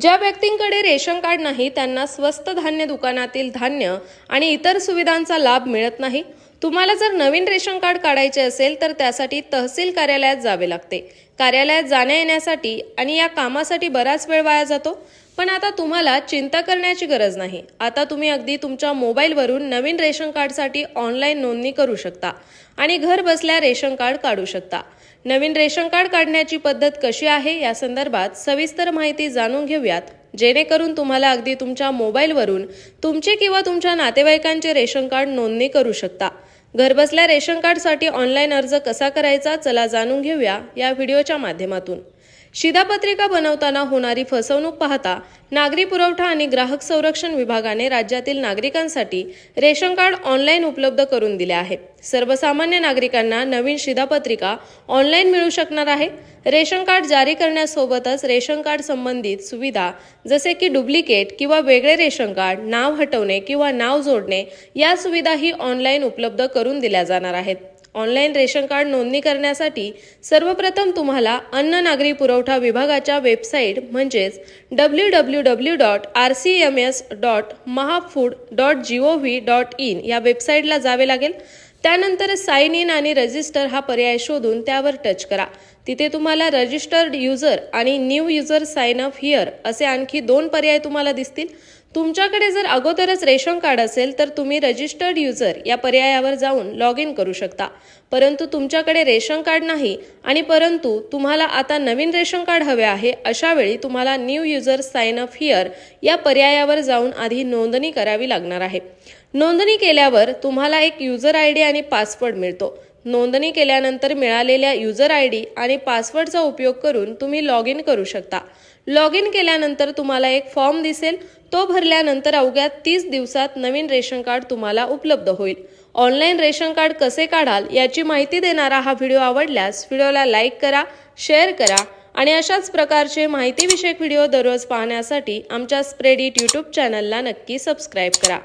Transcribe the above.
ज्या व्यक्तींकडे ration card नाही त्यांना स्वस्त धान्य दुकानातील धान्य आणि इतर सुविधांचा लाभ मिळत नाही. तुम्हाला जर नवीन रेशन कार्ड काढायचे असेल तर त्यासाठी तहसील कार्यालयात जावे लागते. कार्यालयात जाण्या येण्यासाठी आणि या कामासाठी बराच वेळ वाया जातो. पण आता तुम्हाला चिंता करण्याची गरज नाही. आता तुम्ही अगदी तुमच्या मोबाईलवरून नवीन रेशन कार्डसाठी ऑनलाईन नोंदणी करू शकता आणि घर बसल्या रेशन कार्ड काढू शकता. नवीन रेशन कार्ड काढण्याची पद्धत कशी आहे या संदर्भात सविस्तर माहिती जाणून घेऊयात. जेणेकरून तुम्हाला अगदी तुमच्या मोबाईलवरून तुमचे किंवा तुमच्या नातेवाईकांचे रेशन कार्ड नोंदणी करू शकता. घरबसल्या रेशन कार्डसाठी ऑनलाईन अर्ज कसा करायचा चला जाणून घेऊया या व्हिडिओच्या माध्यमातून. शिधापत्रिका बनवताना होणारी फसवणूक पाहता नागरी पुरवठा आणि ग्राहक संरक्षण विभागाने राज्यातील नागरिकांसाठी रेशन कार्ड ऑनलाईन उपलब्ध करून दिले आहे सर्वसामान्य नागरिकांना नवीन शिधापत्रिका ऑनलाईन मिळू शकणार आहे. रेशन कार्ड जारी करण्यासोबतच रेशन कार्ड संबंधित सुविधा जसे की डुप्लिकेट किंवा वेगळे रेशन कार्ड नाव हटवणे किंवा नाव जोडणे या सुविधाही ऑनलाईन उपलब्ध करून दिल्या जाणार आहेत. ऑनलाईन रेशन कार्ड नोंदणी करण्यासाठी सर्वप्रथम तुम्हाला अन्न नागरी पुरवठा विभागाच्या वेबसाईट म्हणजेच W W W dot R C M S dot mahafood dot G O V dot in या वेबसाईटला जावे लागेल. त्यानंतर साईन इन आणि रजिस्टर हा पर्याय शोधून त्यावर टच करा. तिथे तुम्हाला रजिस्टर्ड युजर आणि new user sign up here असे आणखी दोन पर्याय तुम्हाला दिसतील. तुमच्याकडे जर अगोदरच रेशन कार्ड असेल तर तुम्ही रजिस्टर्ड युजर या पर्यायावर जाऊन लॉग इन करू शकता. परंतु तुमच्याकडे रेशन कार्ड नाही आणि परंतु तुम्हाला आता नवीन रेशन कार्ड हवे आहे अशा वेळी तुम्हाला new user sign up here या पर्यायावर जाऊन आधी नोंदणी करावी लागणार आहे. नोंदणी केल्यावर तुम्हाला एक युजर आय डी आणि पासवर्ड मिळतो. नोंदणी केल्यानंतर मिळालेल्या युजर आय डी आणि पासवर्डचा उपयोग करून तुम्ही लॉग इन करू शकता. लॉग इन केल्यानंतर तुम्हाला एक फॉर्म दिसेल. तो भरल्यानंतर अवघ्या तीस दिवसात नवीन रेशन कार्ड तुम्हाला उपलब्ध होईल. ऑनलाईन रेशन कार्ड कसे काढाल याची माहिती देणारा हा व्हिडिओ आवडल्यास व्हिडिओला लाईक करा शेअर करा आणि अशाच प्रकारचे माहितीविषयक व्हिडिओ दररोज पाहण्यासाठी आमच्या स्प्रेडिट यूट्यूब चॅनलला नक्की सबस्क्राईब करा.